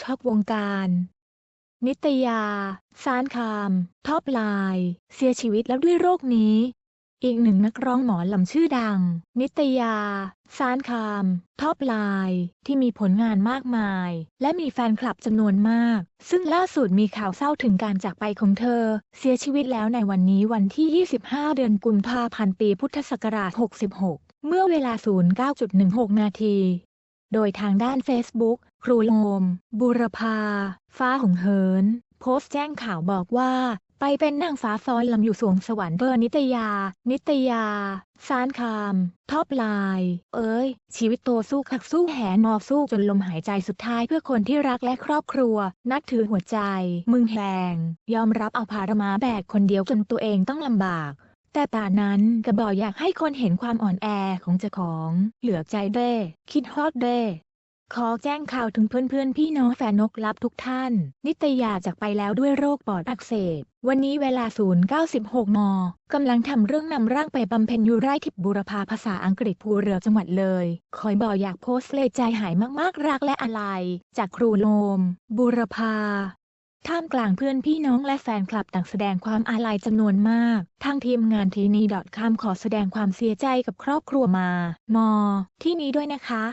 ช็อกวงการ นิตยา สารคาม ท็อปไลน์ เสียชีวิตแล้วด้วยโรคนี้ อีกหนึ่งนักร้องหมอลำชื่อดัง นิตยา สารคาม ท็อปไลน์ ที่มีผลงานมากมาย และมีแฟนคลับจำนวนมาก ซึ่งล่าสุดมีข่าวเศร้าถึงการจากไปของเธอ เสียชีวิตแล้วในวันนี้วันที่ 25 เดือนกุมภาพันธ์ปีพุทธศักราช 66เมื่อเวลา 09.16 นาที โดยทางด้าน Facebook ครูโลม บุรพา ฟ้าหงเหิน โพสต์แจ้งข่าวบอกว่า ไปเป็นนางฟ้าซ้อนลำอยู่สวงสวรรค์เบอร์นิตยา นิตยา สารคาม ท็อปไลน์ เอ้ย ชีวิตโตสู้ขักสู้แหนอสู้จนลมหายใจสุดท้ายเพื่อคนที่รักและครอบครัว นัดถือหัวใจ มึงแหงยอมรับเอาภาระมาแบกคนเดียวจนตัวเองต้องลำบาก แต่ตานั้นก็บอกอยากให้คนเห็นความอ่อนแอของเจ้าของ เหลือใจเด้ คิดฮอดเด้ ขอแจ้งข่าวถึงเพื่อนๆ พี่น้องแฟนนกลับทุกท่าน นิตยาจากไปแล้วด้วยโรคปอดอักเสบ วันนี้เวลา 096 น กำลังทำเรื่องนำร่างไปบำเพ็ญอยู่ไร่ทิพย์บูรพาภาษาอังกฤษภูเรือจังหวัดเลย คอยบอกอยากโพสต์เลยใจหายมากๆรักและอะไร จากครูโลมบูรพา ท่ามกลางเพื่อนพี่น้องและแฟนคลับต่างแสดงความอาลัยจำนวนมาก ทางทีมงานทีนีดอทคขอแสดงความเสียใจกับครอบครัวมา มอ ที่นี้ด้วยนะคะ